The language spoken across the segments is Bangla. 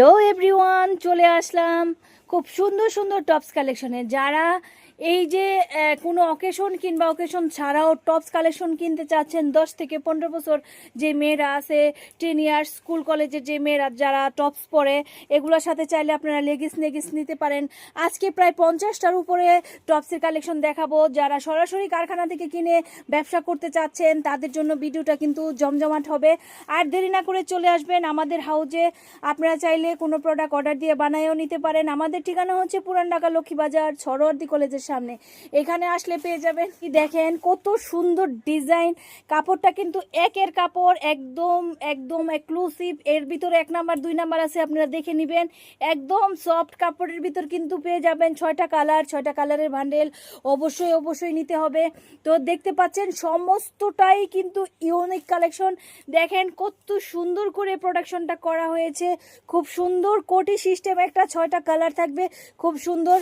হ্যালো এভরিওয়ান চলে আসলাম খুব সুন্দর সুন্দর টপস কালেকশনে যারা এই যে কোনো অকেশন কিংবা অকেশন ছাড়াও টপস কালেকশন কিনতে চাচ্ছেন দশ থেকে পনেরো বছর যে মেয়েরা আছে টেন ইয়ার্স স্কুল কলেজের যে মেয়েরা যারা টপস পরে, এগুলোর সাথে চাইলে আপনারা লেগিস নেগিস নিতে পারেন। আজকে প্রায় পঞ্চাশটার উপরে টপসের কালেকশন দেখাবো। যারা সরাসরি কারখানা থেকে কিনে ব্যবসা করতে চাচ্ছেন, তাদের জন্য ভিডিওটা কিন্তু জমজমাট হবে। আর দেরি না করে চলে আসবেন আমাদের হাউজে আপনারা চাইলে কোনো প্রোডাক্ট অর্ডার দিয়ে বানায়ও নিতে পারেন। আমাদের ঠিকানা হচ্ছে পুরান ঢাকা লক্ষ্মীবাজার সরোয়ার্দি কলেজের সামনে। এখানে আসলে পেয়ে যাবেন কি দেখেন, কত সুন্দর ডিজাইন। কাপড়টা কিন্তু একের কাপড়, একদম একদম এক্সক্লুসিভ এর ভিতরে এক নাম্বার, দুই নাম্বার আছে, আপনারা দেখে নেবেন। একদম সফট কাপড়ের ভিতর কিন্তু পেয়ে যাবেন ছয়টা কালার ছয়টা কালারের বান্ডেল অবশ্যই অবশ্যই নিতে হবে। তো দেখতে পাচ্ছেন, সমস্তটাই কিন্তু ইউনিক কালেকশন দেখেন, কত সুন্দর করে প্রোডাকশনটা করা হয়েছে। খুব সুন্দর কোটি সিস্টেম একটা ছয়টা কালার থাকবে। খুব সুন্দর।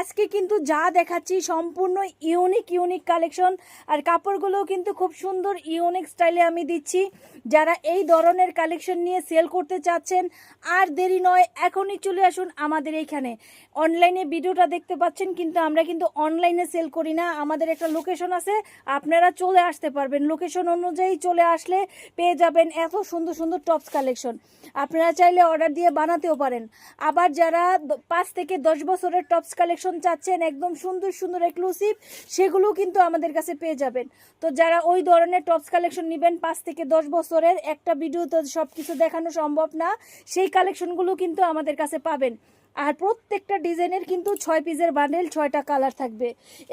আজকে কিন্তু যা দেখাচ্ছি সম্পূর্ণ ইউনিক ইউনিক কালেকশন আর কাপড়গুলোও কিন্তু খুব সুন্দর ইউনিক স্টাইলে আমি দিচ্ছি। যারা এই ধরনের কালেকশন নিয়ে সেল করতে চাচ্ছেন, আর দেরি নয়, এখনই চলে আসুন আমাদের এইখানে অনলাইনে ভিডিওটা দেখতে পাচ্ছেন, কিন্তু আমরা কিন্তু অনলাইনে সেল করি না। আমাদের একটা লোকেশন আছে, আপনারা চলে আসতে পারবেন। লোকেশন অনুযায়ী চলে আসলে পেয়ে যাবেন এত সুন্দর সুন্দর টপস কালেকশন আপনারা চাইলে অর্ডার দিয়ে বানাতেও পারেন। আবার যারা পাঁচ থেকে দশ বছরের টপস কালেকশন চাচ্ছেন, একদম সুন্দর সুন্দর সুন্দর এক্সক্লুসিভ সেগুলোও কিন্তু আমাদের কাছে পেয়ে যাবেন। তো যারা ওই ধরনের টপস কালেকশন নেবেন, পাঁচ থেকে দশ বছরের, একটা ভিডিওতে সব কিছু দেখানো সম্ভব না, সেই কালেকশনগুলো কিন্তু আমাদের কাছে পাবেন। আর প্রত্যেকটা ডিজাইনের কিন্তু ছয় পিসের বান্ডেল ছয়টা কালার থাকবে।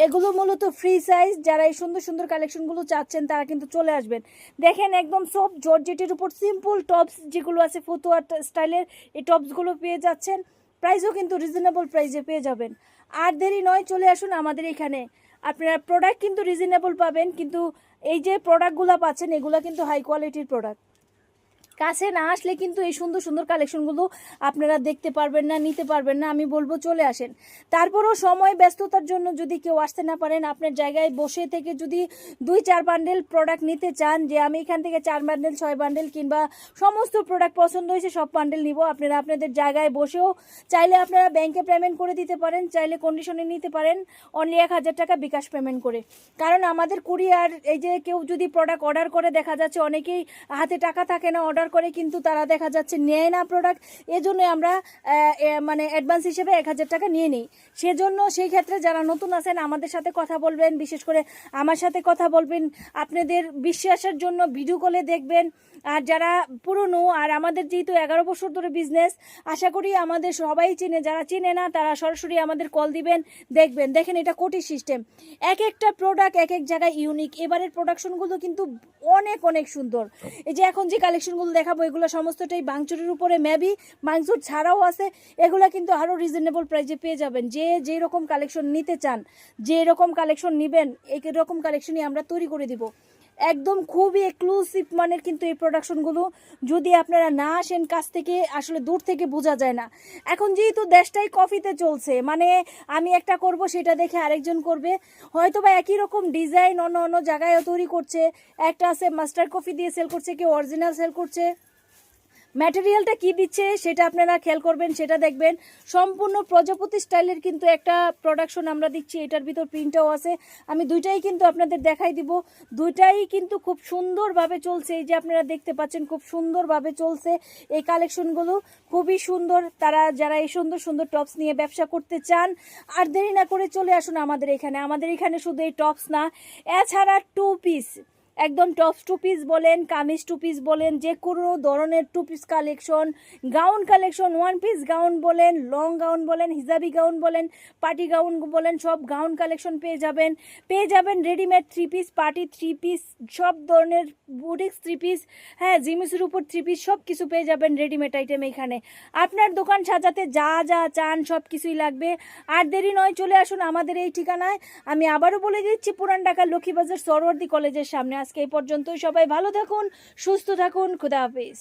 এগুলো মূলত ফ্রি সাইজ যারা এই সুন্দর সুন্দর কালেকশনগুলো চাচ্ছেন, তারা কিন্তু চলে আসবেন। দেখেন একদম সব জর্জেটের উপর সিম্পল টপস যেগুলো আছে, ফতুয়া স্টাইলের এই টপসগুলো পেয়ে যাচ্ছেন। প্রাইসও কিন্তু রিজনেবল প্রাইসে পেয়ে যাবেন। আর দেরি নয়, চলে আসুন আমাদের এখানে। আপনারা প্রোডাক্ট কিন্তু রিজনেবল পাবেন, কিন্তু এই যে প্রোডাক্টগুলো পাচ্ছেন, এগুলো কিন্তু হাই কোয়ালিটির প্রোডাক্ট কাছে না আসলে কিন্তু এই সুন্দর সুন্দর কালেকশনগুলো আপনারা দেখতে পারবেন না, নিতে পারবেন না, আমি বলব চলে আসেন। তারপরও সময়, ব্যস্ততার জন্য যদি কেউ আসতে না পারেন, আপনার জায়গায় বসে থেকে যদি দুই, চার বান্ডেল প্রোডাক্ট নিতে চান, যে আমি এখান থেকে চার বান্ডেল ছয় বান্ডেল কিংবা সমস্ত প্রোডাক্ট পছন্দ হয়েছে, সব বান্ডেল নিব। আপনারা আপনাদের জায়গায় বসেও চাইলে আপনারা ব্যাংকে পেমেন্ট করে দিতে পারেন, চাইলে কন্ডিশনে নিতে পারেন অনলি এক হাজার টাকা বিকাশ পেমেন্ট করে। কারণ আমাদের কুরিয়ার এই যে কেউ যদি প্রোডাক্ট অর্ডার করে, দেখা যাচ্ছে অনেকেই হাতে টাকা থাকে না অর্ডার করে কিন্তু তারা দেখা যাচ্ছে নেয় না প্রোডাক্ট এজন্য আমরা মানে অ্যাডভান্স হিসেবে এক হাজার টাকা নিয়ে নিই। সেজন্য সেই ক্ষেত্রে যারা নতুন আছেন, আমাদের সাথে কথা বলবেন, বিশেষ করে আমার সাথে কথা বলবেন। আপনাদের বিশ্বাসের জন্য ভিডিও কলে দেখবেন। আর যারা পুরনো আর আমাদের যেহেতু এগারো বছর ধরে বিজনেস আশা করি আমাদের সবাই চিনে। যারা চিনে না, তারা সরাসরি আমাদের কল দিবেন, দেখবেন। দেখেন এটা কোটি সিস্টেম এক একটা প্রোডাক্ট এক এক জায়গায় ইউনিক এবারের প্রোডাকশনগুলো কিন্তু অনেক অনেক সুন্দর। এই যে এখন যে কালেকশনগুলো দেখাবো, এগুলো সমস্তটাই বাংচুরের উপরে মেবি বাংচুর ছাড়াও আছে। এগুলো কিন্তু আরও রিজনেবল প্রাইজে পেয়ে যাবেন। যে যেই রকম কালেকশন নিতে চান যে রকম কালেকশন নেবেন এই রকম কালেকশনই আমরা তৈরি করে দিব। একদম খুবই এক্সক্লুসিভ মানের কিন্তু এই প্রোডাকশনগুলো যদি আপনারা না আসেন কাছ থেকে, আসলে দূর থেকে বোঝা যায় না। এখন যেহেতু দেশটাই কফিতে চলছে মানে আমি একটা করব, সেটা দেখে আরেকজন করবে। হয়তো বা একই রকম ডিজাইন অন্য অন্য জায়গায়ও তৈরি করছে। একটা আছে মাস্টার কফি দিয়ে সেল করছে, কেউ অরিজিনাল সেল করছে। ম্যাটেরিয়ালটা কি দিচ্ছে সেটা আপনারা খেয়াল করবেন, সেটা দেখবেন। সম্পূর্ণ প্রজাপতি স্টাইলের কিন্তু একটা প্রোডাকশন আমরা দিচ্ছি, এটার ভিতর প্রিন্টটাও আছে। আমি দুইটাই কিন্তু আপনাদের দেখাই দিব। দুইটাই কিন্তু খুব সুন্দরভাবে চলছে, এই যে আপনারা দেখতে পাচ্ছেন খুব সুন্দরভাবে চলছে। এই কালেকশনগুলো খুবই সুন্দর, তারা যারা এই সুন্দর সুন্দর টপস নিয়ে ব্যবসা করতে চান, আর দেরি না করে চলে আসুন আমাদের এখানে। আমাদের এখানে শুধু এই টপস না, এছাড়া টু পিস একদম টপস টু পিস বলেন, কামিজ টু পিস বলেন, যে কোনো ধরনের two piece collection, gown collection one piece gown বলেন লং গাউন বলেন, হিজাবি গাউন বলেন পার্টি গাউন বলেন, সব গাউন কালেকশন পেয়ে যাবেন। পেয়ে যাবেন readymade three piece party three piece সব ধরনের বুটিক্স থ্রি পিস হ্যাঁ জিমিসের উপর থ্রি পিস সব কিছু পেয়ে যাবেন রেডিমেড আইটেম এখানে। আপনার দোকান সাজাতে যা যা চান সব কিছুই লাগবে। আর দেরি নয়, চলে আসুন আমাদের এই ঠিকানায়। আমি আবারও বলে দিচ্ছি, পুরান ঢাকার লক্ষ্মীবাজার সরওয়ার্দি কলেজের সামনে আজকে এই পর্যন্তই। সবাই ভালো থাকুন সুস্থ থাকুন খুদা হাফিজ।